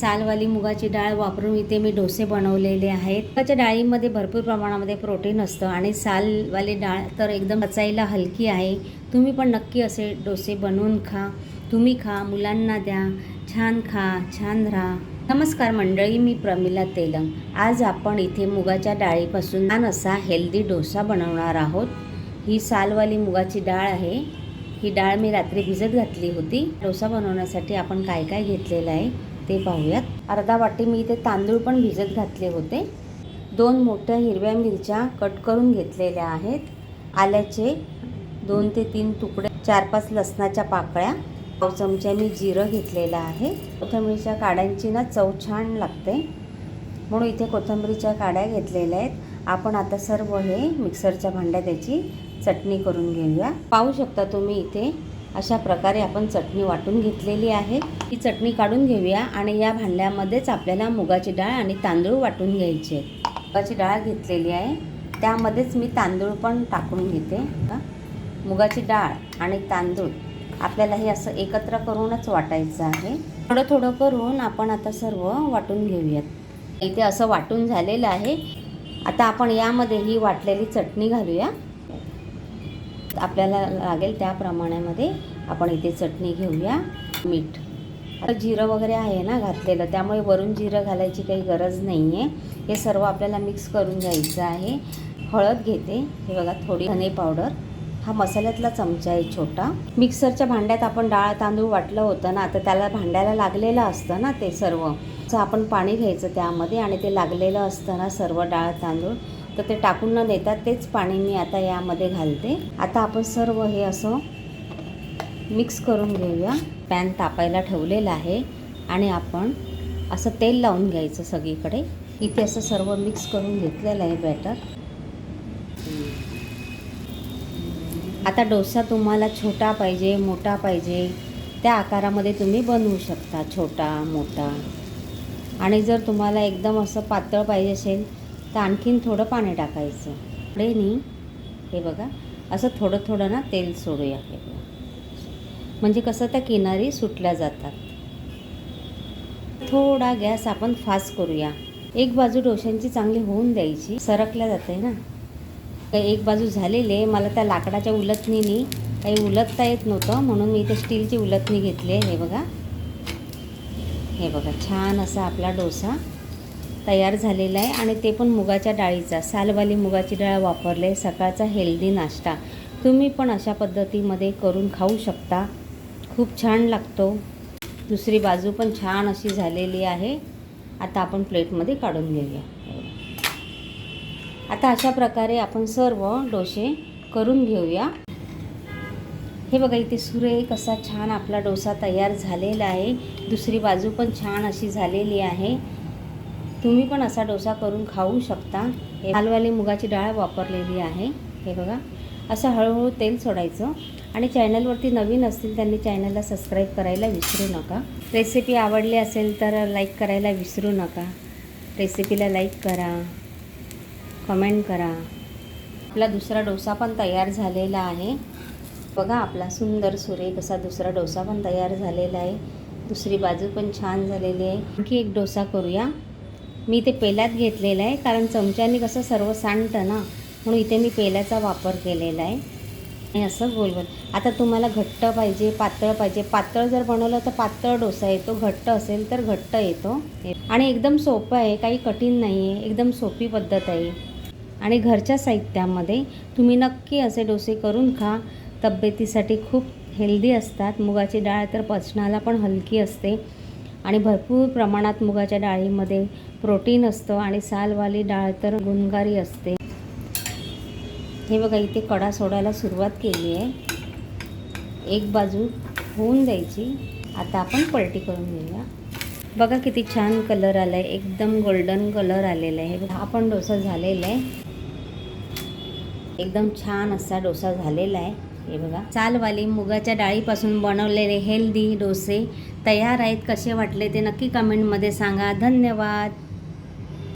सालवाली मुगाची डाळ वापरून इथे मी डोसे बनवलेले आहेत. मुगाच्या डाळीमध्ये भरपूर प्रमाणामध्ये प्रोटीन असतं आणि सालवाली डाळ तर एकदम पचायला हलकी आहे. तुम्ही पण नक्की असे डोसे बनवून खा. तुम्ही खा मुलांना द्या. छान खा छान राहा. नमस्कार मंडळी मी प्रमिला तेलंग. आज आपण इथे मुगाच्या डाळीपासून छान असा हेल्दी डोसा बनवणार आहोत. ही सालवाली मुगाची डाळ आहे. ही डाळ मी रात्री भिजत घातली होती. डोसा बनवण्यासाठी आपण काय काय घेतलेलं आहे? ते पाहूयात. अर्धा वाटी मी इथे तांदूळ पण भिजत घातले होते. दोन मोठ्या हिरव्या मिरच्या कट करून घेतलेल्या आहेत. आल्याचे दोन ते तीन तुकडे चार पाच लसणाच्या पाकळ्या पाव चमचा मी जिरं घेतलेलं आहे. कोथिंबीरच्या काड्यांची ना चव छान लागते. म्हणून इथे कोथिंबीरीच्या काड्या घेतलेल्या आहेत. आपण आता सर्व हे मिक्सरच्या भांड्यात याची चटणी करून घेऊया. पाहू शकता तुम्ही इथे अशा प्रकारे आपण चटणी वाटून घेतलेली आहे. ही चटणी काढून घेऊया आणि या भांड्यामध्येच आपल्याला मुगाची डाळ आणि तांदूळ वाटून घ्यायचे. मुगाची डाळ घेतलेली आहे. त्यामध्येच मी तांदूळ पण टाकून घेते. का मुगाची डाळ आणि तांदूळ आपल्याला हे असं एकत्र करूनच वाटायचं आहे. थोडं थोडं करून आपण आता सर्व वाटून घेऊयात. इथे असं वाटून झालेलं आहे. आता आपण यामध्ये ही वाटलेली चटणी घालूया. आपल्याला लागेल त्या प्रमाणामध्ये आपण इथे चटणी घेऊया मीठ. आता जिरं वगैरे आहे ना घातलेलं त्यामुळे वरून जिरं घालायची काही गरज नाही आहे हे सर्व आपल्याला मिक्स करून घ्यायचं आहे. हळद घेते हे बघा थोडी धने पावडर. हा मसाल्यातला चमचा आहे छोटा. मिक्सरच्या भांड्यात आपण डाळ तांदूळ वाटलं होतं ना तर त्याला भांड्याला लागलेलं असतं ना ते सर्व. तर आपण पाणी घ्यायचं त्यामध्ये आणि ते लागलेलं असतं ना सर्व डाळ तांदूळ. तर ते टाकून न देता तेच पाणी मी आता यामध्ये घालते. आता आपण सर्व हे असं मिक्स करून घेऊया. पॅन तापायला ठेवलेला आहे आणि आपण असं तेल लावून घ्यायचं सगळीकडे. इथे असं सर्व मिक्स करून घेतलेलं आहे बॅटर. आता डोसा तुम्हाला छोटा पाहिजे मोठा पाहिजे त्या आकारामध्ये तुम्ही बनवू शकता छोटा मोठा. आणि जर तुम्हाला एकदम असं पातळ पाहिजे असेल तर आणखीन थोडं पाणी टाकायचं. पुढेनी हे बघा असं थोडं थोडं ना तेल सोडूया हे बघा. म्हणजे कसं त्या किनारी सुटल्या जातात. थोडा गॅस आपण फास्ट करूया. एक बाजू डोश्यांची चांगली होऊन द्यायची. सरकल्या जाते ना. काही एक बाजू झालेली आहे. मला त्या लाकडाच्या उलथणीने काही उलटता येत नव्हतं. म्हणून मी इथे स्टीलची उलथणी घेतली आहे. हे बघा. हे बघा छान असा आपला डोसा तयार झालेला आहे आणि ते पण मुगाच्या डाळीचा सालवाली मुगाची डाळ वापरले सकाळचा हेल्दी नाश्ता. तुम्ही पण अशा पद्धतीमध्ये करून खाऊ शकता. खूप छान लागतो. दुसरी बाजू पण छान अशी झालेली आहे. आता आपण प्लेटमध्ये काढून घेऊया. आता अशा प्रकारे आपण सर्व डोसे करून घेऊया. हे बघा इथे सुरेख असा छान आपला डोसा तयार झालेला आहे. दुसरी बाजू पण छान अशी झालेली आहे. तुम्ही पण असा डोसा करून खाऊ शकता. हे लालवाली मुगाची डाळ वापरलेली आहे. हे बघा. असं हळूहळू तेल सोडायचं. आणि चॅनलवरती नवीन असतील त्यांनी चॅनलला सबस्क्राईब करायला विसरू नका. रेसिपी आवडली असेल तर लाईक करायला विसरू नका. रेसिपीला लाईक करा. कमेंट करा. आपला दुसरा डोसा पण तयार झालेला आहे. बघा आपला सुंदर सुरेख असा दुसरा डोसा पण तयार झालेला आहे. दुसरी बाजू पण छान झालेली आहे. आणखी एक डोसा करूया. मी ते पेल्यात घेतलेलं आहे कारण चमच्याने कसं सर्व सांडतं ना म्हणून इथे मी पेल्याचा वापर केलेला आहे. आणि असं गोल गोल. आता तुम्हाला घट्ट पाहिजे पातळ पाहिजे. पातळ जर बनवलं तर पातळ डोसा येतो घट्ट असेल तर घट्ट येतो. आणि एकदम सोपं आहे काही कठीण नाही आहे एकदम सोपी पद्धत आहे. आणि घरच्या साहित्यामध्ये तुम्ही नक्की असे डोसे करून खा. तब्येतीसाठी खूप हेल्दी असतात. मुगाची डाळ तर पचनाला पण हलकी असते. आणि भरपूर प्रमाणात मुगाच्या डाळीमध्ये प्रोटीन असतं आणि सालवाली डाळ तर गुणकारी असते. हे बघा इथे कडा सोडायला सुरुवात केली आहे. एक बाजू होऊन द्यायची. आता आपण पलटी करून घेऊया. बघा किती छान कलर आला आहे एकदम गोल्डन कलर आलेला आहे. हा पण डोसा झालेला आहे. एकदम छान असा डोसा झालेला आहे. हे बघा. चालवाली मुगाच्या डाळीपासून बनवलेले हेल्दी डोसे तयार आहेत. कसे वाटले ते नक्की कमेंटमध्ये सांगा. धन्यवाद.